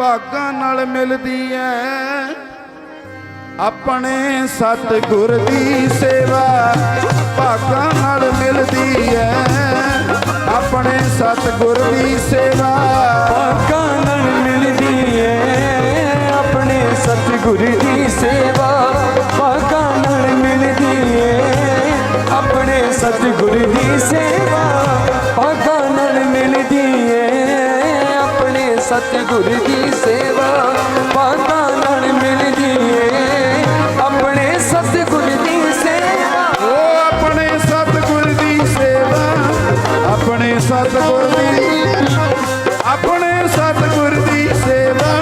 ਭਾਗਾਂ ਨਾਲ ਮਿਲਦੀ ਐ। ਆਪਣੇ ਸਤਿਗੁਰ ਦੀ ਸੇਵਾ ਭਾਗਾਂ ਨਾਲ ਮਿਲਦੀ ਐ। ਆਪਣੇ ਸਤਿਗੁਰ ਦੀ ਸੇਵਾ ਭਾਗਾਂ ਨਾਲ ਮਿਲਦੀ ਏ ਆਪਣੇ ਸਤਿਗੁਰ ਦੀ ਸੇਵਾ ਭਾਗਾਂ ਨਾਲ ਮਿਲਦੀ ਏ ਆਪਣੇ ਸਤਿਗੁਰ ਦੀ ਸੇਵਾ ਭਾਗਾਂ ਨਾਲ ਮਿਲਦੀ ਏ ਸਤਿਗੁਰ ਦੀ ਸੇਵਾ ਭਾਗਾਂ ਨਾਲ ਮਿਲਦੀ ਏ ਆਪਣੇ ਸਤਿਗੁਰ ਦੀ ਸੇਵਾ। ਉਹ ਆਪਣੇ ਸਤਿਗੁਰ ਦੀ ਸੇਵਾ ਆਪਣੇ ਸਤਿਗੁਰ ਦੀ ਆਪਣੇ ਸਤਿਗੁਰ ਦੀ ਸੇਵਾ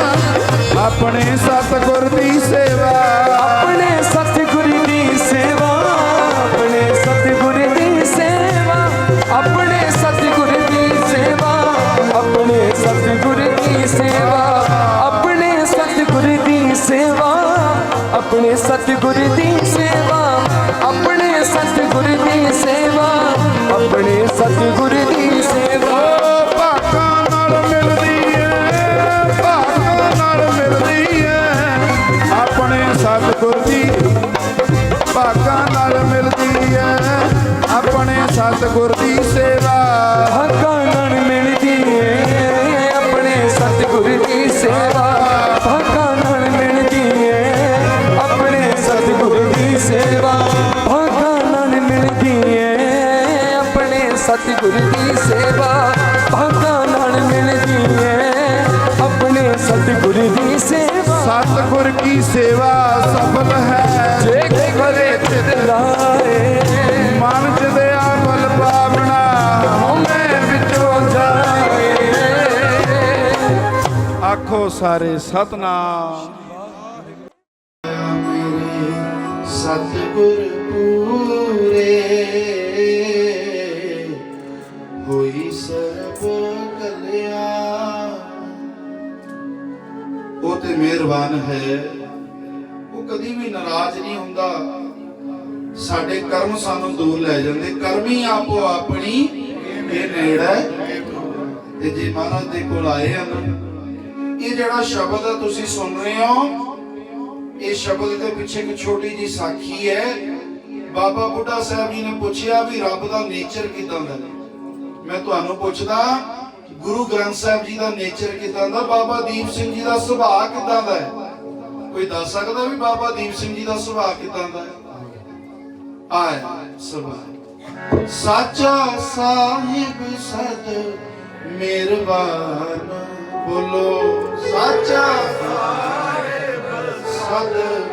ਆਪਣੇ ਸਤਿਗੁਰ ਦੀ ਸੇਵਾ। ਆਪਣੇ ਆਪਣੇ ਸਤਿਗੁਰ ਦੀ ਸੇਵਾ, ਆਪਣੇ ਸਤਿਗੁਰ ਦੀ ਸੇਵਾ, ਆਪਣੇ ਸਤਿਗੁਰ ਦੀ ਸੇਵਾ। ਉਹ ਭਾਗਾਂ ਨਾਲ ਮਿਲਦੀ ਹੈ ਭਾਗਾਂ ਨਾਲ ਮਿਲਦੀ ਹੈ ਆਪਣੇ ਸਤਿਗੁਰ ਦੀ ਭਾਗਾਂ ਨਾਲ ਮਿਲਦੀ ਹੈ ਆਪਣੇ ਸਤਿਗੁਰ ਦੀ ਸੇਵਾ। ਸਤਿਗੁਰ ਦੀ ਸੇਵਾ ਭਾਗਾਂ ਨਾਲ ਮਿਲਦੀ ਏ। ਆਪਣੇ ਸਤਿਗੁਰ ਦੀ ਸੇਵਾ। ਸਤਿਗੁਰ ਕੀ ਸੇਵਾ ਸਫਲ ਹੈ। ਜੇ ਕਰੇ ਤਿਤ ਲਾਏ। ਮਨ ਜਦਿਆ ਬਲ ਪਾਵਣਾ ਹਉਮੈ ਵਿੱਚੋਂ ਜਾਏ। ਆਖੋ ਸਾਰੇ ਸਤਨਾਮ। ਸਤਿਗੁਰ ਪੂਰੇ। ਤੇ ਮਿਹਰਬਾਨ ਹੈ। ਉਹ ਕਦੀ ਵੀ ਨਾਰਾਜ਼ ਨਹੀਂ ਹੁੰਦਾ। ਸਾਡੇ ਕਰਮ ਸਾਨੂੰ ਦੂਰ ਲੈ ਜਾਂਦੇ। ਕਰਮੀ ਆਪੋ ਆਪਣੀ ਇਹ ਨੇੜਾ ਤੇ ਜੇ ਮਹਾਰਾਜ ਦੇ ਕੋਲ ਆਏ ਹਨ, ਇਹ ਜਿਹੜਾ ਸ਼ਬਦ ਹੈ ਤੁਸੀਂ ਸੁਣ ਰਹੇ ਹੋ, ਇਹ ਸ਼ਬਦ ਦੇ ਪਿੱਛੇ ਇੱਕ ਛੋਟੀ ਜੀ ਸਾਖੀ ਹੈ। ਬਾਬਾ ਬੁੱਢਾ ਸਾਹਿਬ ਜੀ ਨੇ ਪੁੱਛਿਆ ਵੀ ਰੱਬ ਦਾ ਨੇਚਰ ਕਿਦਾਂ ਦਾ ਮੈਂ ਤੁਹਾਨੂੰ ਪੁੱਛਦਾ ਗੁਰੂ ਗ੍ਰੰਥ ਸਾਹਿਬ ਜੀ ਦਾ ਨੇਚਰ ਕਿਦਾਂ ਦਾ? ਬਾਬਾ ਦੀਪ ਸਿੰਘ ਜੀ ਦਾ ਸੁਭਾਅ ਕਿਦਾਂ ਦਾ ਹੈ? ਕੋਈ ਦੱਸ ਸਕਦਾ ਵੀ ਬਾਬਾ ਦੀਪ ਸਿੰਘ ਜੀ ਦਾ ਸੁਭਾਅ ਕਿਦਾਂ ਦਾ ਹੈ? ਆਏ, ਸੁਭਾਅ। ਸਾਚਾ ਸਾਹਿਬ ਸਦ ਮਿਹਰਬਾਨ ਬੋਲੋ। ਸਾਚਾ ਸਦ